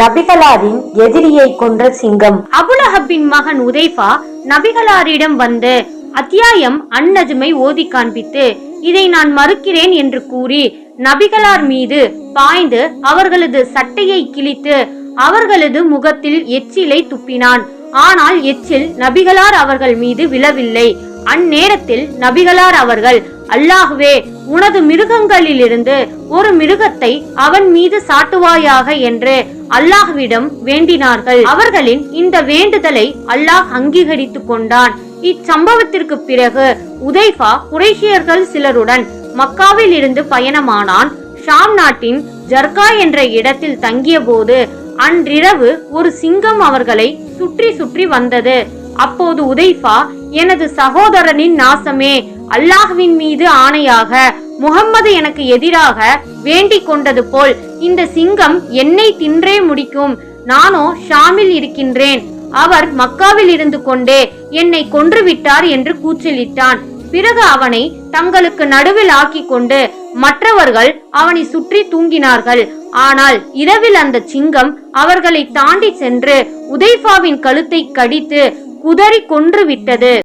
நபிகளாரின் எதிரியை கொன்ற சிங்கம். அபுலஹப்பின் மகன் உதைஃபா நபிகளாரிடம் வந்து அத்தியாயம் அந்நஜுமை ஓதி காண்பித்து இதை நான் மறுக்கிறேன் என்று கூறி நபிகளார் மீது பாய்ந்து அவர்களது சட்டையை கிழித்து அவர்களது முகத்தில் எச்சிலை துப்பினான். ஆனால் எச்சில் நபிகளார் அவர்கள் மீது விழவில்லை. அந்நேரத்தில் நபிகளார் அவர்கள் அல்லாஹுவே உனது மிருகங்களிலிருந்து ஒரு மிருகத்தை அவன் மீது சாட்டுவாயாக என்று அல்லாஹ்விடம் வேண்டினார்கள். அவர்களின் இந்த வேண்டுதலை அல்லாஹ் அங்கீகரித்துக் கொண்டான். இச்சம்பவத்திற்கு பிறகு உதைஃபா குறைஷியர்கள் சிலருடன் மக்காவில் இருந்து பயணமானான். ஷாம் நாட்டின் ஜர்கா என்ற இடத்தில் தங்கிய போது அன்றிரவு ஒரு சிங்கம் அவர்களை சுற்றி சுற்றி வந்தது. அப்போது உதைஃபா எனது சகோதரனின் நாசமே. அல்லாஹ்வின் மீது ஆணையாக முகம்மது எனக்கு எதிராக வேண்டிக் கொண்டது போல் இந்த சிங்கம் என்னை தின்றே முடிக்கும். நானோ ஷாமில் இருக்கின்றேன். அவர் மக்காவில் இருந்து கொண்டே என்னை கொன்று விட்டார் என்று கூச்சலிட்டான். பிறகு அவனை தங்களுக்கு நடுவில் ஆக்கி கொண்டு மற்றவர்கள் அவனை சுற்றி தூங்கினார்கள். ஆனால் இரவில் அந்த சிங்கம் அவர்களை தாண்டி சென்று உதைஃபாவின் கழுத்தை கடித்து குதறி கொன்று விட்டது